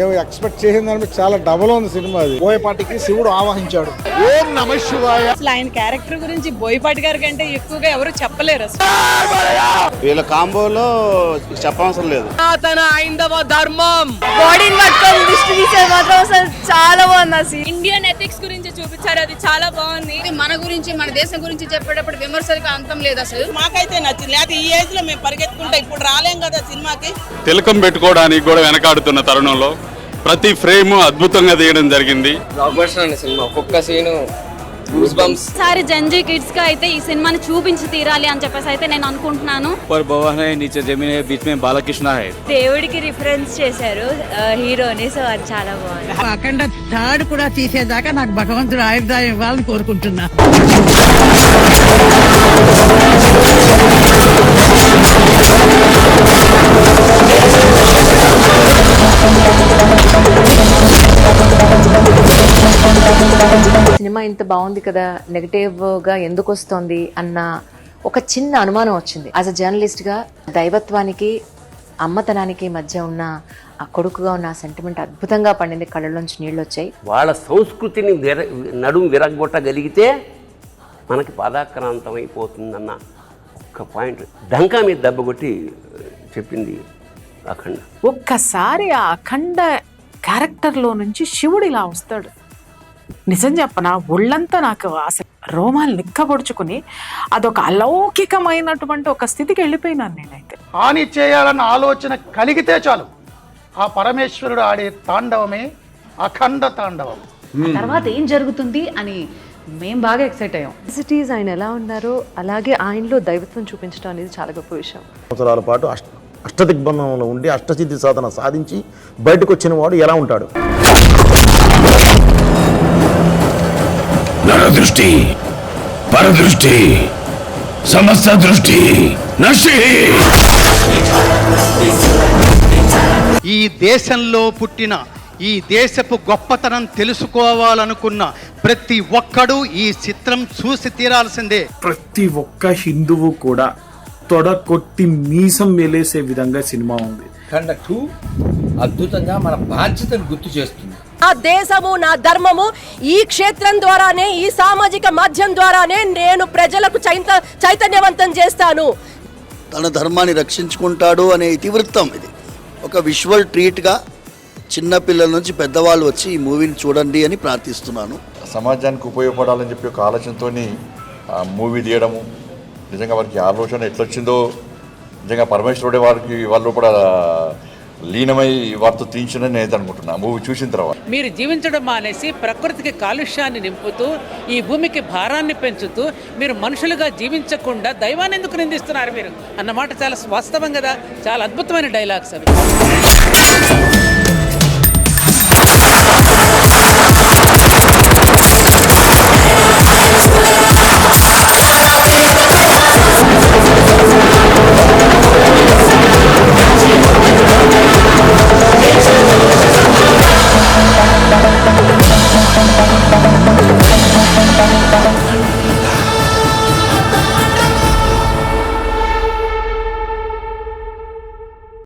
మేము ఎక్స్పెక్ట్ చేసిన దాని మీద చాలా డబల్ ఉంది సినిమా అది. బోయపాటికి శివుడు ఆవహించాడు. అసలు ఆయన క్యారెక్టర్ గురించి బోయపాటి గారి కంటే ఎక్కువగా ఎవరు చెప్పలేరు అసలు. వీళ్ళ కాంబోలో చెప్పవసరం లేదు. బాడీని పట్టుకొని దిష్టి తీసేది మాత్రం అసలు చాలా బాగుంది సీన్ ఇండియన్ ఎథిక్స్ గురించి చూపించారు అది చాలా బాగుంది. మన గురించి మన దేశం గురించి చెప్పేటప్పుడు విమర్శలకు అంతం లేదు అసలు. మాకైతే నచ్చింది. లేకపోతే ఈ ఏజ్లో మేము పరిగెత్తుకుంటా ఇప్పుడు రాలేం కదా సినిమాకి. తిలకం పెట్టుకోవడానికి కూడా వెనకాడుతున్న తరుణంలో ప్రతి ఫ్రేమ్ అద్భుతంగా తీయడం జరిగింది. సినిమా. సారి జంజీ కిడ్స్గా అయితే ఈ సినిమాని చూపించి తీరాలి అని చెప్పేసి అయితే నేను అనుకుంటున్నాను. బాలకృష్ణ దేవుడికి రిఫరెన్స్ చేశారు హీరోని సో అది చాలా బాగుంది. అఖండ థర్డ్ కూడా తీసేదాకా నాకు భగవంతుడు ఆయుర్దాయం ఇవ్వాలని కోరుకుంటున్నా. సినిమా ఇంత బాగుంది కదా నెగటివ్గా ఎందుకు వస్తోంది అన్న ఒక చిన్న అనుమానం వచ్చింది. యాజ్ అ జర్నలిస్ట్గా దైవత్వానికి అమ్మతనానికి మధ్య ఉన్న ఆ కొడుకుగా ఉన్న సెంటిమెంట్ అద్భుతంగా పండింది కళ్ళలోంచి నీళ్ళు వచ్చాయి వాళ్ళ సంస్కృతిని విర నడుము విరగొట్టగలిగితే మనకి పాదాక్రాంతం అయిపోతుందన్న ఒక్క పాయింట్ డంకా మీద దెబ్బ కొట్టి చెప్పింది అఖండ. ఒక్కసారి ఆ అఖండ క్యారెక్టర్లో నుంచి శివుడు ఇలా వస్తాడు. నిజం చెప్పనా? ఒళ్ళంతా నాకు అసలు రోమాలు నిక్కబొడుచుకుని అదొక అలౌకికమైనటువంటి ఒక స్థితికి వెళ్ళిపోయినాను నేనైతే. హాని చేయాలన్న ఆలోచన కలిగితే చాలు. ఆ పరమేశ్వరుడు ఆడే తాండవమే అఖండ తాండవం. తర్వాత ఏం జరుగుతుంది అని మేం బాగా ఎక్సైట్ అయ్యాం. సిటీస్ ఆయన ఎలా ఉన్నారో? అలాగే ఆయనలో దైవత్వం చూపించడం అనేది చాలా గొప్ప విషయం. సంవత్సరాల పాటు అష్ట అష్టదిగ్బంధంలో ఉండి అష్టసిద్ధి సాధన సాధించి బయటకు వచ్చిన వాడు ఎలా ఉంటాడు? నరదృష్టి పరదృష్టి సమస్త దృష్టి నశి. ఈ దేశంలో పుట్టిన ఈ దేశపు గొప్పతనం తెలుసుకోవాలనుకున్న ప్రతి ఒక్కడూ ఈ చిత్రం చూసి తీరాల్సిందే. ప్రతి ఒక్క హిందువు కూడా తొడ కొట్టి మీసం మేలేసే విధంగా సినిమా ఉంది. ఖండ టూ అద్భుతంగా మన బాధ్యతను గుర్తు చేస్తుంది. నా దేశము నా ధర్మము ఈ క్షేత్రం ద్వారానే ఈ సామాజిక మాధ్యం ద్వారానే నేను ప్రజలకు చైత చైతన్యవంతం చేస్తాను. తన ధర్మాన్ని రక్షించుకుంటాడు అనే ఇతివృత్తం ఇది. ఒక విజువల్ ట్రీట్గా చిన్నపిల్లల నుంచి పెద్దవాళ్ళు వచ్చి ఈ మూవీని చూడండి అని ప్రార్థిస్తున్నాను. సమాజానికి ఉపయోగపడాలని చెప్పి ఒక ఆలోచనతో మూవీ తీయడము నిజంగా వారికి ఆలోచన ఎట్లొచ్చిందో నిజంగా పరమేశ్వరుడే వారికి వాళ్ళు కూడా లీనమై వారితో తీయించడని నేను అనుకుంటున్నా. మూవీ చూసిన తర్వాత. మీరు జీవించడం మానేసి ప్రకృతికి కాలుష్యాన్ని నింపుతూ ఈ భూమికి భారాన్ని పెంచుతూ మీరు మనుషులుగా జీవించకుండా దైవాన్ని ఎందుకు నిందిస్తున్నారు మీరు? అన్నమాట చాలా వాస్తవం కదా. చాలా అద్భుతమైన డైలాగ్స్ అవి.